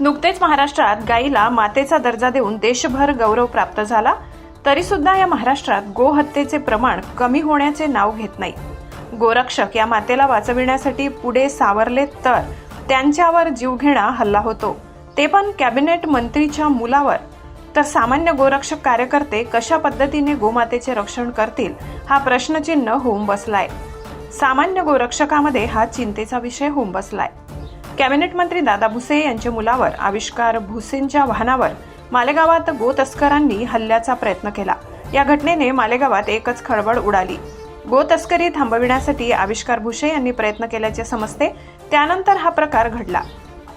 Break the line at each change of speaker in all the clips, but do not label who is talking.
नुकतेच महाराष्ट्रात गायीला मातेचा दर्जा देऊन देशभर गौरव प्राप्त झाला तरी सुद्धा या महाराष्ट्रात गोहत्येचे प्रमाण कमी होण्याचे नाव घेत नाही. गोरक्षक या मातेला वाचविण्यासाठी पुढे सावरले तर त्यांच्यावर जीवघेणा हल्ला होतो. ते पण कॅबिनेट मंत्रीच्या मुलावर. तर सामान्य गोरक्षक कार्यकर्ते कशा पद्धतीने गोमातेचे रक्षण करतील हा प्रश्नचिन्ह होऊन बसलाय. सामान्य गोरक्षकामध्ये हा चिंतेचा विषय होऊन बसलाय. कॅबिनेट मंत्री दादा भुसे यांच्या मुलावर आविष्कार भुसेंच्या वाहनावर मालेगावात गो तस्करांनी हल्ल्याचा प्रयत्न केला. या घटनेने मालेगावात एकच खळबळ उडाली. गो तस्करी थांबविण्यासाठी आविष्कार भुसे यांनी प्रयत्न केल्याचे समजते त्यानंतर हा प्रकार घडला.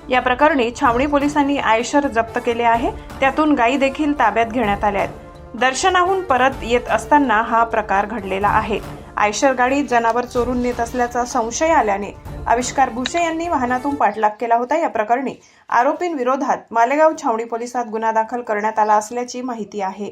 या प्रकरणी छावणी पोलिसांनी आयशर जप्त केले आहे त्यातून गायी देखील ताब्यात घेण्यात आल्या आहेत. दर्शनाहून परत येत असताना हा प्रकार घडलेला आहे. आयशर गाडी जनावर चोरून नेत असल्याचा संशय आल्याने आविष्कार भुसे यांनी वाहनातून पाठलाग केला होता. या प्रकरणी आरोपींविरोधात मालेगाव छावणी पोलिसात गुन्हा दाखल करण्यात आला असल्याची माहिती आहे.